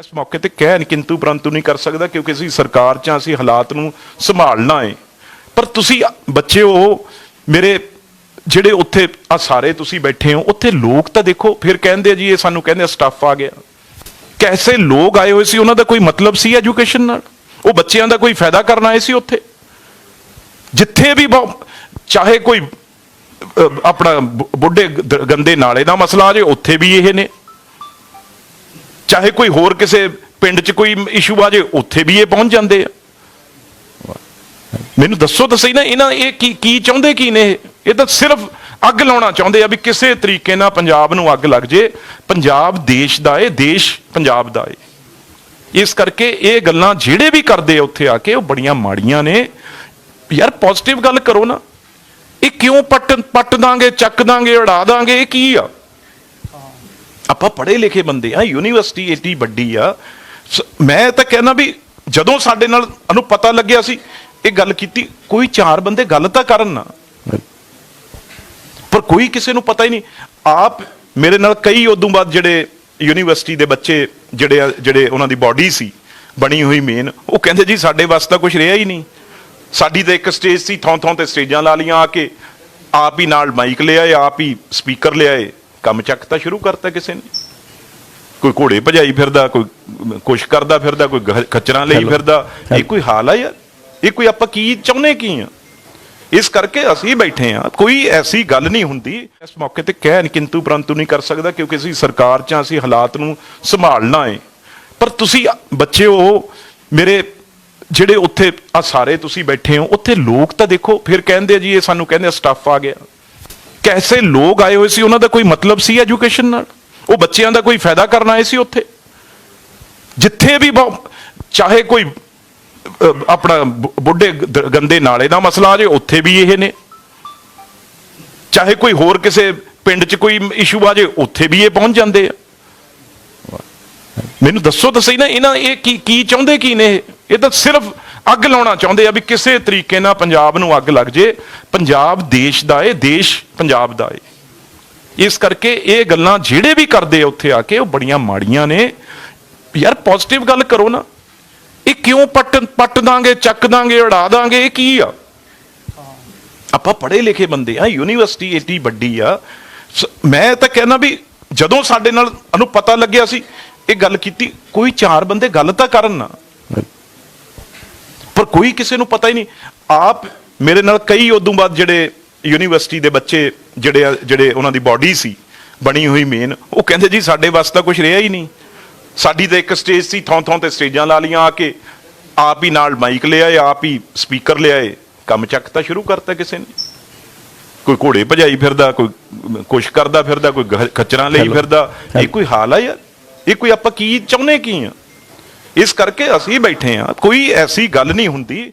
ਇਸ ਮੌਕੇ ਤੇ ਕਹਿ ਨਹੀਂ ਕਿੰਤੂ ਪਰੰਤੂ ਨਹੀਂ ਕਰ ਸਕਦਾ ਕਿਉਂਕਿ ਅਸੀਂ ਸਰਕਾਰ 'ਚ ਅਸੀਂ ਹਾਲਾਤ ਨੂੰ ਸੰਭਾਲਣਾ ਹੈ ਪਰ ਤੁਸੀਂ ਬੱਚਿਓ ਮੇਰੇ ਜਿਹੜੇ ਉੱਥੇ ਆ ਸਾਰੇ ਤੁਸੀਂ ਬੈਠੇ ਹੋ, ਉੱਥੇ ਲੋਕ ਤਾਂ ਦੇਖੋ, ਫਿਰ ਕਹਿੰਦੇ ਆ ਜੀ, ਇਹ ਸਾਨੂੰ ਕਹਿੰਦੇ ਸਟਾਫ ਆ ਗਿਆ। ਕੈਸੇ ਲੋਕ ਆਏ ਹੋਏ ਸੀ, ਉਹਨਾਂ ਦਾ ਕੋਈ ਮਤਲਬ ਸੀ ਐਜੂਕੇਸ਼ਨ ਨਾਲ? ਉਹ ਬੱਚਿਆਂ ਦਾ ਕੋਈ ਫਾਇਦਾ ਕਰਨ ਆਏ ਸੀ ਉੱਥੇ? ਜਿੱਥੇ ਵੀ ਬਹੁ- ਚਾਹੇ ਕੋਈ ਆਪਣਾ ਬੁੱਢੇ ਗੰਦੇ ਨਾਲੇ ਦਾ ਮਸਲਾ ਆ ਜੇ, ਉੱਥੇ ਵੀ ਇਹ ਨੇ। ਚਾਹੇ ਕੋਈ ਹੋਰ ਕਿਸੇ ਪਿੰਡ 'ਚ ਕੋਈ ਇਸ਼ੂ ਆ ਜੇ, ਉੱਥੇ ਵੀ ਇਹ ਪਹੁੰਚ ਜਾਂਦੇ ਆ। ਮੈਨੂੰ ਦੱਸੋ ਤਾਂ ਸਹੀ ਨਾ, ਇਹਨਾਂ ਇਹ ਕੀ ਕੀ ਚਾਹੁੰਦੇ ਕੀ ਨੇ ਇਹ? ਤਾਂ ਸਿਰਫ ਅੱਗ ਲਾਉਣਾ ਚਾਹੁੰਦੇ ਆ ਵੀ ਕਿਸੇ ਤਰੀਕੇ ਨਾਲ ਪੰਜਾਬ ਨੂੰ ਅੱਗ ਲੱਗ ਜੇ। ਪੰਜਾਬ ਦੇਸ਼ ਦਾ ਏ, ਦੇਸ਼ ਪੰਜਾਬ ਦਾ ਏ। ਇਸ ਕਰਕੇ ਇਹ ਗੱਲਾਂ ਜਿਹੜੇ ਵੀ ਕਰਦੇ ਆ ਉੱਥੇ ਆ ਕੇ, ਉਹ ਬੜੀਆਂ ਮਾੜੀਆਂ ਨੇ। ਯਾਰ ਪੋਜ਼ਿਟਿਵ ਗੱਲ ਕਰੋ ਨਾ। ਇਹ ਕਿਉਂ ਪੱਟ ਪੱਟ ਦਾਂਗੇ, ਚੱਕ ਦਾਂਗੇ, ਉਡਾ ਦਾਂਗੇ, ਇਹ ਕੀ ਆ? ਆਪਾਂ ਪੜ੍ਹੇ ਲਿਖੇ ਬੰਦੇ ਆ, ਯੂਨੀਵਰਸਿਟੀ ਏਡੀ ਵੱਡੀ ਆ। ਸ- ਮੈਂ ਤਾਂ ਕਹਿੰਦਾ ਵੀ ਜਦੋਂ ਸਾਡੇ ਨਾਲ ਨੂੰ ਪਤਾ ਲੱਗਿਆ ਸੀ, ਇਹ ਗੱਲ ਕੀਤੀ, ਕੋਈ ਚਾਰ ਬੰਦੇ ਗੱਲ ਤਾਂ ਕਰਨ ਨਾ। ਪਰ ਕੋਈ ਕਿਸੇ ਨੂੰ ਪਤਾ ਹੀ ਨਹੀਂ। ਆਪ ਮੇਰੇ ਨਾਲ ਕਈ ਉਦੋਂ ਬਾਅਦ ਜਿਹੜੇ ਯੂਨੀਵਰਸਿਟੀ ਦੇ ਬੱਚੇ ਜਿਹੜੇ ਆ- ਜਿਹੜੇ ਉਹਨਾਂ ਦੀ ਬਾਡੀ ਸੀ, ਬਣੀ ਹੋਈ ਮੇਨ ਉਹ ਕਹਿੰਦੇ ਜੀ ਸਾਡੇ ਵਾਸਤੇ ਤਾਂ ਕੁਝ ਰਿਹਾ ਹੀ ਨਹੀਂ। ਸਾਡੀ ਤਾਂ ਇੱਕ ਸਟੇਜ ਸੀ ਥਾਂ ਥਾਂ ਤੇ ਸਟੇਜਾਂ ਲਾ ਲੀਆਂ ਆ ਕੇ, ਆਪ ਹੀ ਨਾਲ ਮਾਈਕ ਲਿਆਏ, ਆਪ ਹੀ ਸਪੀਕਰ ਲਿਆਏ। ਕੰਮ ਚੱਕ ਤਾਂ ਸ਼ੁਰੂ ਕਰਤਾ ਕਿਸੇ ਨੇ। ਕੋਈ ਘੋੜੇ ਭਜਾਈ ਫਿਰਦਾ ਕੋਈ ਕੁਛ ਕਰਦਾ ਫਿਰਦਾ ਕੋਈ ਖੱਚਰਾਂ ਲਈ ਫਿਰਦਾ। ਇਹ ਕੋਈ ਹਾਲ ਆ ਯਾਰ? ਇਹ ਕੋਈ ਆਪਾਂ ਕੀ ਚਾਹੁੰਦੇ ਕੀ ਆ? ਇਸ ਕਰਕੇ ਅਸੀਂ ਬੈਠੇ ਆ। ਕੋਈ ਐਸੀ ਗੱਲ ਨਹੀਂ ਹੁੰਦੀ। ਇਸ ਮੌਕੇ ਤੇ ਕਹਿ ਨਹੀਂ ਕਿੰਤੂ ਪਰੰਤੂ ਨਹੀਂ ਕਰ ਸਕਦਾ ਕਿਉਂਕਿ ਅਸੀਂ ਸਰਕਾਰ 'ਚ ਅਸੀਂ ਹਾਲਾਤ ਨੂੰ ਸੰਭਾਲਣਾ ਹੈ ਪਰ ਤੁਸੀਂ ਬੱਚਿਓ ਮੇਰੇ ਜਿਹੜੇ ਉੱਥੇ ਆ ਸਾਰੇ ਤੁਸੀਂ ਬੈਠੇ ਹੋ ਉੱਥੇ ਲੋਕ ਤਾਂ ਦੇਖੋ ਫਿਰ ਕਹਿੰਦੇ ਆ ਜੀ ਇਹ ਸਾਨੂੰ ਕਹਿੰਦੇ ਸਟਾਫ ਆ ਗਿਆ। ਕੈਸੇ ਲੋਕ ਆਏ ਹੋਏ ਸੀ? ਉਹਨਾਂ ਦਾ ਕੋਈ ਮਤਲਬ ਸੀ ਐਜੂਕੇਸ਼ਨ ਨਾਲ? ਉਹ ਬੱਚਿਆਂ ਦਾ ਕੋਈ ਫਾਇਦਾ ਕਰਨ ਆਏ ਸੀ ਉੱਥੇ? ਜਿੱਥੇ ਵੀ ਬਹੁ- ਚਾਹੇ ਕੋਈ ਆਪਣਾ ਬੁੱਢੇ ਗੰਦੇ ਨਾਲੇ ਦਾ ਮਸਲਾ ਆ ਜੇ, ਉੱਥੇ ਵੀ ਇਹ ਨੇ। ਚਾਹੇ ਕੋਈ ਹੋਰ ਕਿਸੇ ਪਿੰਡ 'ਚ ਕੋਈ ਇਸ਼ੂ ਆ ਜੇ, ਉੱਥੇ ਵੀ ਇਹ ਪਹੁੰਚ ਜਾਂਦੇ ਆ। ਮੈਨੂੰ ਦੱਸੋ ਤਾਂ ਸਹੀ ਨਾ, ਇਹਨਾਂ ਇਹ ਕੀ ਕੀ ਚਾਹੁੰਦੇ ਕੀ ਨੇ ਇਹ ਤਾਂ ਸਿਰਫ ਅੱਗ ਲਾਉਣਾ ਚਾਹੁੰਦੇ ਆ ਵੀ ਕਿਸੇ ਤਰੀਕੇ ਨਾਲ ਪੰਜਾਬ ਨੂੰ ਅੱਗ ਲੱਗ ਜੇ। ਪੰਜਾਬ ਦੇਸ਼ ਦਾ ਏ, ਦੇਸ਼ ਪੰਜਾਬ ਦਾ ਏ। ਇਸ ਕਰਕੇ ਇਹ ਗੱਲਾਂ ਜਿਹੜੇ ਵੀ ਕਰਦੇ ਆ ਉੱਥੇ ਆ ਕੇ ਉਹ ਬੜੀਆਂ ਮਾੜੀਆਂ ਨੇ। ਯਾਰ ਪੋਜ਼ਿਟਿਵ ਗੱਲ ਕਰੋ ਨਾ। ਇਹ ਕਿਉਂ ਪੱਟ ਪੱਟ ਦਾਂਗੇ, ਚੱਕ ਦਾਂਗੇ ਉਡਾ ਦਾਂਗੇ, ਇਹ ਕੀ ਆ? ਆਪਾਂ ਪੜ੍ਹੇ ਲਿਖੇ ਬੰਦੇ ਆ, ਯੂਨੀਵਰਸਿਟੀ ਏਡੀ ਵੱਡੀ ਆ। ਸ- ਮੈਂ ਤਾਂ ਕਹਿੰਦਾ ਵੀ ਜਦੋਂ ਸਾਡੇ ਨਾਲ ਨੂੰ ਪਤਾ ਲੱਗਿਆ ਸੀ, ਇਹ ਗੱਲ ਕੀਤੀ, ਕੋਈ ਚਾਰ ਬੰਦੇ ਗੱਲ ਤਾਂ ਕਰਨ ਨਾ। ਕੋਈ ਕਿਸੇ ਨੂੰ ਪਤਾ ਹੀ ਨਹੀਂ। ਆਪ ਮੇਰੇ ਨਾਲ ਕਈ ਉਦੋਂ ਬਾਅਦ ਜਿਹੜੇ ਯੂਨੀਵਰਸਿਟੀ ਦੇ ਬੱਚੇ ਜਿਹੜੇ ਜਿਹੜੇ ਉਹਨਾਂ ਦੀ ਬਾਡੀ ਸੀ ਬਣੀ ਹੋਈ ਮੇਨ ਉਹ ਕਹਿੰਦੇ ਜੀ ਸਾਡੇ ਵਾਸਤੇ ਤਾਂ ਕੁਝ ਰਿਹਾ ਹੀ ਨਹੀਂ। ਸਾਡੀ ਤਾਂ ਇੱਕ ਸਟੇਜ ਸੀ ਥੋਂ ਥੋਂ ਤੇ ਸਟੇਜਾਂ ਲਾ ਲੀਆਂ ਆ ਕੇ ਆਪ ਹੀ ਨਾਲ ਮਾਈਕ ਲਿਆਏ ਆਪ ਹੀ ਸਪੀਕਰ ਲਿਆਏ ਕੰਮ ਚੱਕ ਤਾਂ ਸ਼ੁਰੂ ਕਰਤਾ ਕਿਸੇ ਨੇ। ਕੋਈ ਘੋੜੇ ਭਜਾਈ ਫਿਰਦਾ ਕੋਈ ਕੁਛ ਕਰਦਾ ਫਿਰਦਾ ਕੋਈ ਖੱਚਰਾਂ ਲਈ ਫਿਰਦਾ ਇਹ ਕੋਈ ਹਾਲ ਆ ਯਾਰ? ਇਹ ਕੋਈ ਆਪਾਂ ਕੀ ਚਾਹੁੰਦੇ ਕੀ ਆ? ਇਸ ਕਰਕੇ ਅਸੀਂ ਬੈਠੇ ਆ ਕੋਈ ਐਸੀ ਗੱਲ ਨਹੀਂ ਹੁੰਦੀ